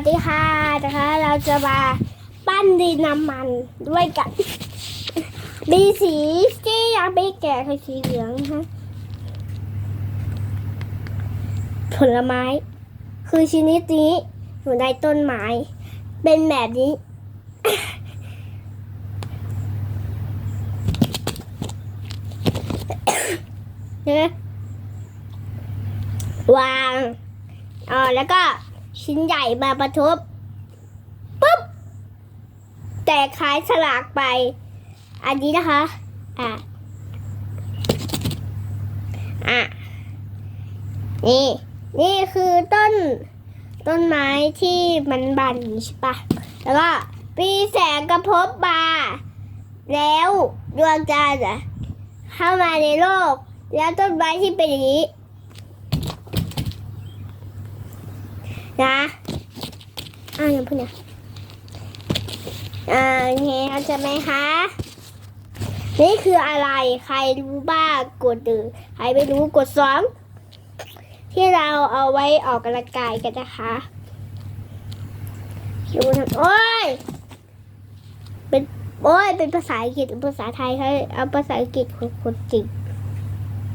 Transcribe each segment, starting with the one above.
วัสดีค่ะนะคะ เราจะมาปั้นดินน้ำมันด้วยกันมีสีที่ยังไม่แก่คือสีเหลืองนะคะผลไม้ คือชนิดนี้อยู่ในต้นไม้ เป็นแบบนี้ นะวางอ๋อแล้วก็ ชิ้นใหญ่มาประทบปุ๊บแต่คล้ายสลากไป อันนี้นะคะ อะ อะ นี่ นี่คือต้น ต้นไม้ที่มันบานอย่างนี้ใช่ปะแล้วก็มีแสงกระทบมาแล้วดวงจันทร์เข้ามาในโลก แล้วต้นไม้ที่เป็นอย่างนี้ นะอ่าอย่าพูดนะอ่าโอเคเข้าใจไหมคะ นี่คืออะไรใครรู้บ้างกดหนึ่งใครไม่รู้กดสองที่เราเอาไว้ออกกำลังกายกันนะคะดูนะโอ้ยเป็นโอ้ยเป็นภาษาอังกฤษหรือภาษาไทยเขาเอาภาษาอังกฤษของคนจริง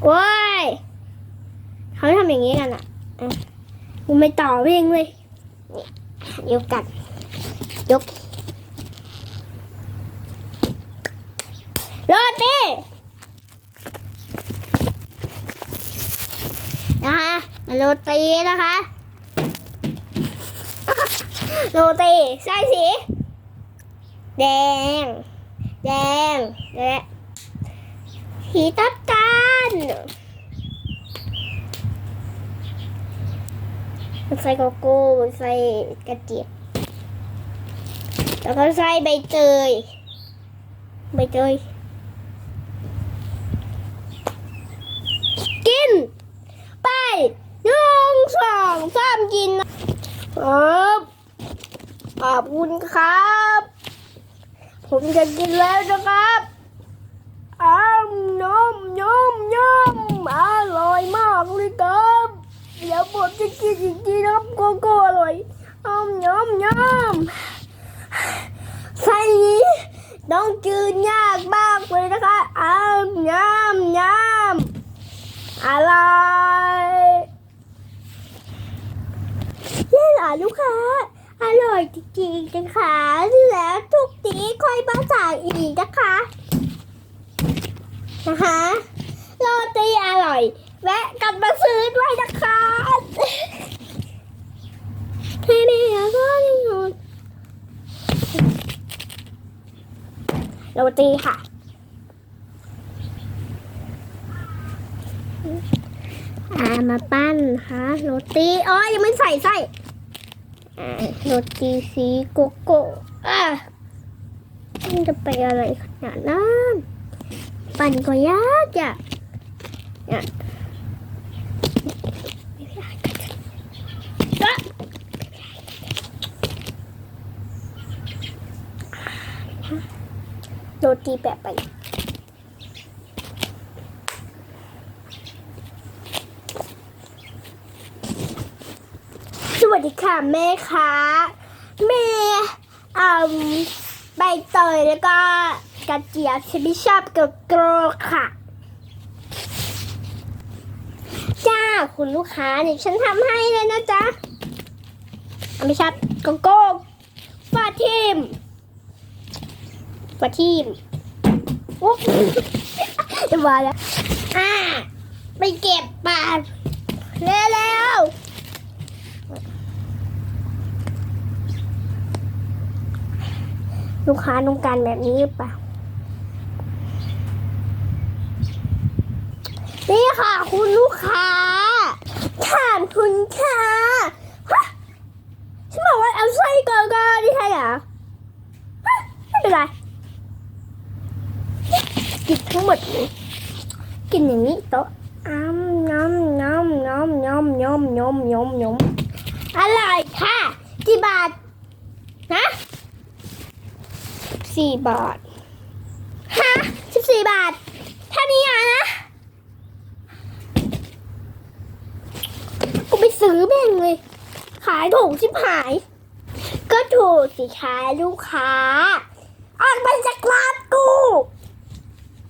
โอ้ยเขาทำอย่างนี้กันอะอะ กูไม่ต่อเองเลยยกกันยกโรตีนะคะโรตีนะคะโรตีใส่สี แดง แดงและสีตับตาล มันใส่โกโก้มันใส่กระเจี๊ยบแล้วก็ใส่ใบเตยใบเตยกิน ไปหนึ่งสองสามกินนะครับขอบคุณครับ ผมจะกินแล้วนะครับอ้ามยำยำยำอร่อยมากเลยครับเดี๋ยว ผมจะกินอีกทีนะครับโกโก้อร่อยอ้ามยำยำใส่นี้ต้องจืนยากมากเลยนะคะอ้ามยำยำอร่อยเย้หล่ะลูกค้า อร่อยจริงๆนะคะแล้วทุกทีค่อยมาสั่งอีกนะคะ นะคะโรตีอร่อย แวะกลับมาซื้อด้วยนะคะแค่นี้ก็นี่หมดโรตีค่ะอามาปั้นนะคะโรตีอ๋อยังไม่ใส่ไส้อ่โรตีสีโกโก้อะมันจะไปอะไรขนาดนั้นปั่นก็ยากอะเนี่ยอะ โรตีแปะไปสวัสดีค่ะแม่ค้าแม่อืมใบเตยแล้วก็กระเจี๊ยบฉันไม่ชอบกับโกรค่ะ จ้าคุณลูกค้าเนี่ยฉันทำให้เลยนะจ๊ะอะไม่ชอบโกโก้ฟาทิมฟาทิมอุ๊บจะมาแล้วอ่าไปเก็บปลาเร็วๆลูกค้าต้องการแบบนี้หรือเปล่า ค่ะ คุณลูกค้าถามคุณค่ะฉันบอกว่าเอาไส้กอร์เกอร์นี่ใช่เหรอไม่เป็นไรกินทั้งหมดเลยกินอย่างนี้โต๊ะอ้ำน้ำน้ำน้ำน้ำน้ำน้ำน้ำน้ำอร่อยค่ะกี่บาทนะสี่บาทฮะสิบสี่บาทแค่นี้ะ กูไป ซื้อแม่งเลย ขายถูกชิบหาย ก็ถูกสิคะลูกค้าออกมาจากร้านกู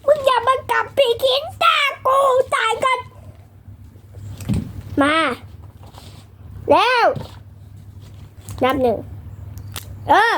มึงอย่ามากลับปีกินตากูตายกัน มา แล้ว นับหนึ่ง เออ